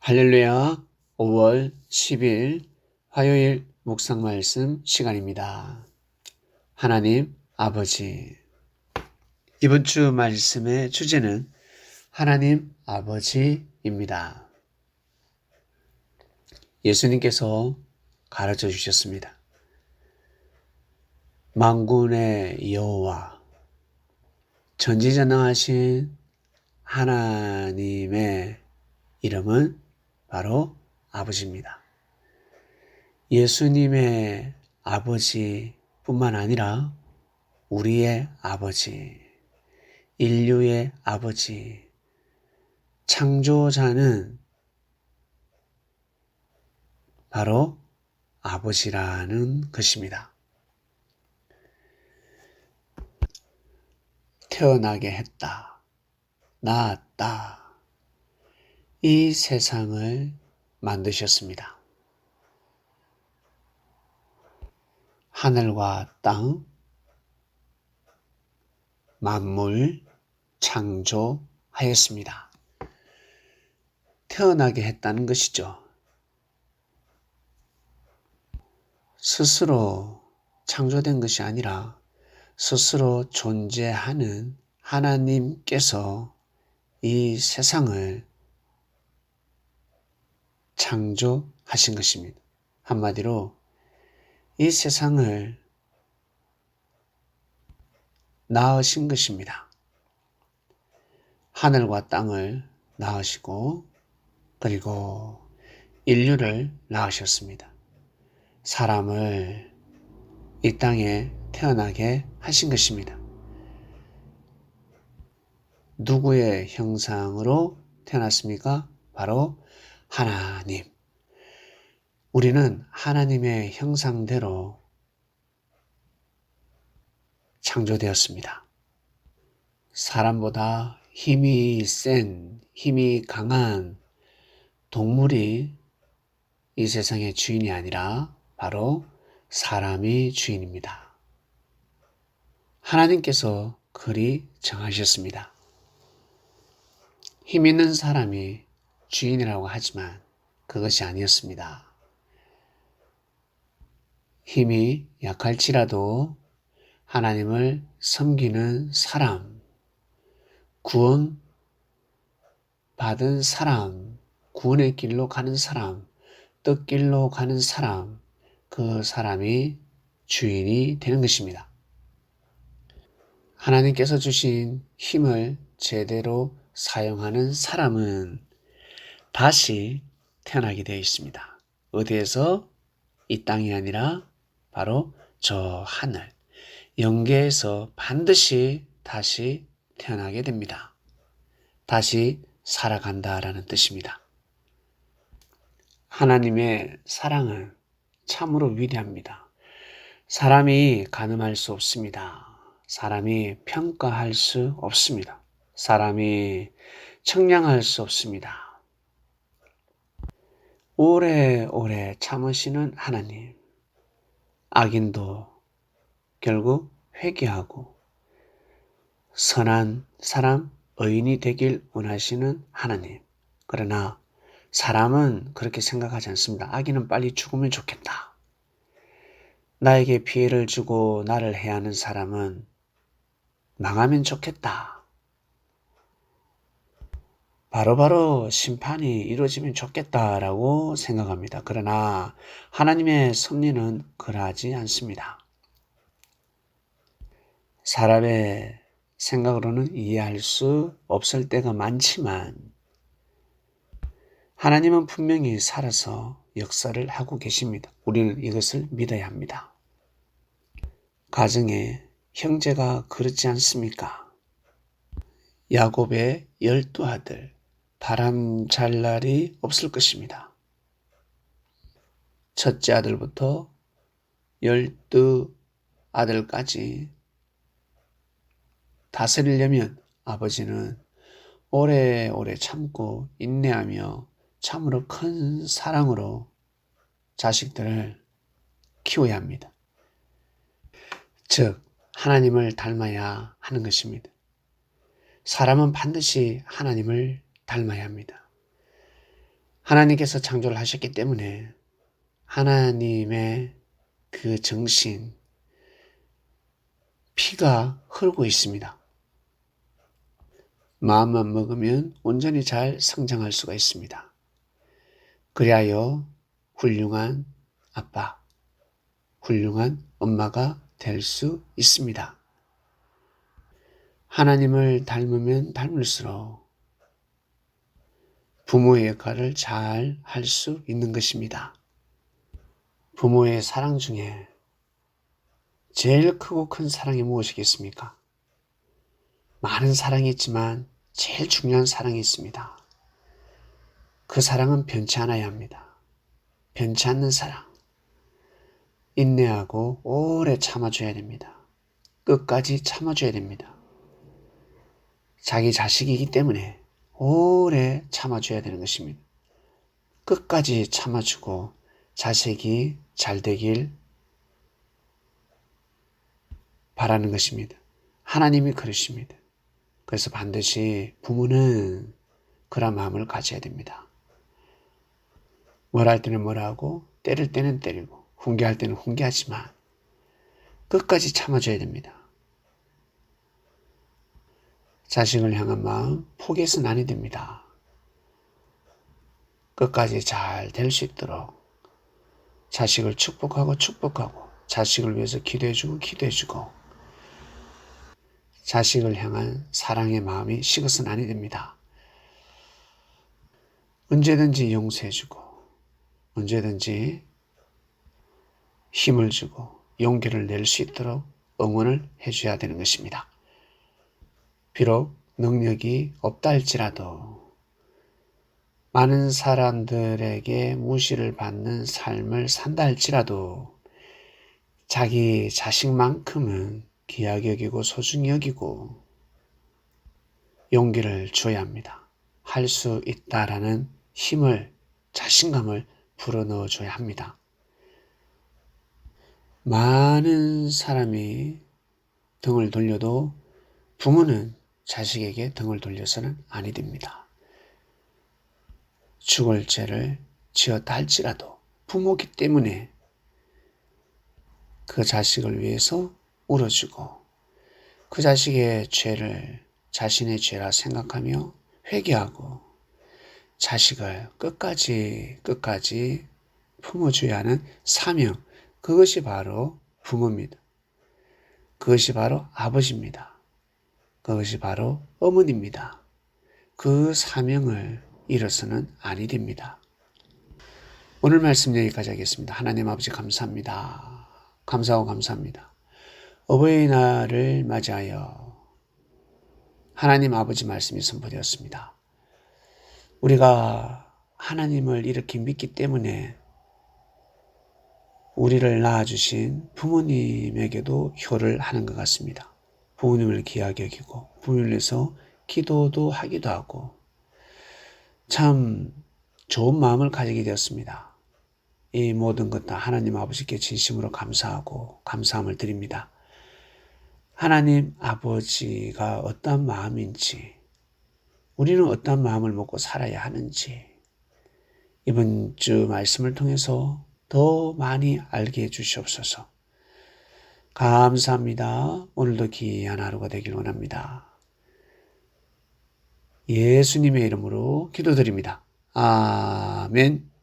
할렐루야 5월 10일 화요일 묵상 말씀 시간입니다. 하나님 아버지 이번 주 말씀의 주제는 하나님 아버지입니다. 예수님께서 가르쳐 주셨습니다. 망군의 여호와 전지전능하신 하나님의 이름은 바로 아버지입니다. 예수님의 아버지뿐만 아니라 우리의 아버지, 인류의 아버지, 창조자는 바로 아버지라는 것입니다. 태어나게 했다. 낳았다. 이 세상을 만드셨습니다. 하늘과 땅, 만물 창조하였습니다. 태어나게 했다는 것이죠. 스스로 창조된 것이 아니라 스스로 존재하는 하나님께서 이 세상을 창조하신 것입니다. 한마디로 이 세상을 낳으신 것입니다. 하늘과 땅을 낳으시고 그리고 인류를 낳으셨습니다. 사람을 이 땅에 태어나게 하신 것입니다. 누구의 형상으로 태어났습니까? 바로 하나님. 우리는 하나님의 형상대로 창조되었습니다. 사람보다 힘이 센, 힘이 강한 동물이 이 세상의 주인이 아니라 바로 사람이 주인입니다. 하나님께서 그리 정하셨습니다. 힘 있는 사람이 주인이라고 하지만 그것이 아니었습니다. 힘이 약할지라도 하나님을 섬기는 사람, 구원 받은 사람, 구원의 길로 가는 사람, 뜻길로 가는 사람, 그 사람이 주인이 되는 것입니다. 하나님께서 주신 힘을 제대로 사용하는 사람은 다시 태어나게 되어 있습니다. 어디에서? 이 땅이 아니라 바로 저 하늘, 영계에서 반드시 다시 태어나게 됩니다. 다시 살아간다라는 뜻입니다. 하나님의 사랑은 참으로 위대합니다. 사람이 가늠할 수 없습니다. 사람이 평가할 수 없습니다. 사람이 청량할 수 없습니다. 오래오래 참으시는 하나님. 악인도 결국 회개하고 선한 사람, 의인이 되길 원하시는 하나님. 그러나 사람은 그렇게 생각하지 않습니다. 악인은 빨리 죽으면 좋겠다. 나에게 피해를 주고 나를 해하는 사람은 망하면 좋겠다. 바로 바로 심판이 이루어지면 좋겠다라고 생각합니다. 그러나 하나님의 섭리는 그러하지 않습니다. 사람의 생각으로는 이해할 수 없을 때가 많지만 하나님은 분명히 살아서 역사를 하고 계십니다. 우리는 이것을 믿어야 합니다. 가정에 형제가 그렇지 않습니까? 야곱의 열두 아들 바람 잘 날이 없을 것입니다. 첫째 아들부터 열두 아들까지 다스리려면 아버지는 오래오래 참고 인내하며 참으로 큰 사랑으로 자식들을 키워야 합니다. 즉, 하나님을 닮아야 하는 것입니다. 사람은 반드시 하나님을 닮아야 합니다. 하나님께서 창조를 하셨기 때문에 하나님의 그 정신, 피가 흐르고 있습니다. 마음만 먹으면 온전히 잘 성장할 수가 있습니다. 그리하여 훌륭한 아빠, 훌륭한 엄마가 될 수 있습니다. 하나님을 닮으면 닮을수록 부모의 역할을 잘 할 수 있는 것입니다. 부모의 사랑 중에 제일 크고 큰 사랑이 무엇이겠습니까? 많은 사랑이 있지만 제일 중요한 사랑이 있습니다. 그 사랑은 변치 않아야 합니다. 변치 않는 사랑. 인내하고 오래 참아줘야 됩니다. 끝까지 참아줘야 됩니다. 자기 자식이기 때문에 오래 참아줘야 되는 것입니다. 끝까지 참아주고 자식이 잘 되길 바라는 것입니다. 하나님이 그러십니다. 그래서 반드시 부모는 그런 마음을 가져야 됩니다. 뭘할 때는 뭘 하고 때릴 때는 때리고 훈계할 때는 훈계하지만 끝까지 참아줘야 됩니다. 자식을 향한 마음 포기해서는 아니 됩니다. 끝까지 잘 될 수 있도록 자식을 축복하고 축복하고 자식을 위해서 기도해주고 기도해주고 자식을 향한 사랑의 마음이 식어서는 아니 됩니다. 언제든지 용서해주고 언제든지 힘을 주고 용기를 낼 수 있도록 응원을 해줘야 되는 것입니다. 비록 능력이 없다 할지라도 많은 사람들에게 무시를 받는 삶을 산다 할지라도 자기 자식만큼은 귀하게 여기고 소중히 여기고 용기를 줘야 합니다. 할 수 있다라는 힘을, 자신감을 불어넣어 줘야 합니다. 많은 사람이 등을 돌려도 부모는 자식에게 등을 돌려서는 아니 됩니다. 죽을 죄를 지었다 할지라도 부모기 때문에 그 자식을 위해서 울어주고 그 자식의 죄를 자신의 죄라 생각하며 회개하고 자식을 끝까지 끝까지 품어줘야 하는 사명 그것이 바로 부모입니다. 그것이 바로 아버지입니다. 그것이 바로 어머니입니다. 그 사명을 잃어서는 아니 됩니다. 오늘 말씀 여기까지 하겠습니다. 하나님 아버지 감사합니다. 감사하고 감사합니다. 어버이날을 맞이하여 하나님 아버지 말씀이 선포되었습니다. 우리가 하나님을 이렇게 믿기 때문에 우리를 낳아주신 부모님에게도 효를 하는 것 같습니다. 부모님을 귀하게 여기고 부모님을 위해서 기도도 하기도 하고 참 좋은 마음을 가지게 되었습니다. 이 모든 것 다 하나님 아버지께 진심으로 감사하고 감사함을 드립니다. 하나님 아버지가 어떤 마음인지, 우리는 어떤 마음을 먹고 살아야 하는지, 이번 주 말씀을 통해서 더 많이 알게 해 주시옵소서. 감사합니다. 오늘도 귀한 하루가 되길 원합니다. 예수님의 이름으로 기도드립니다. 아멘.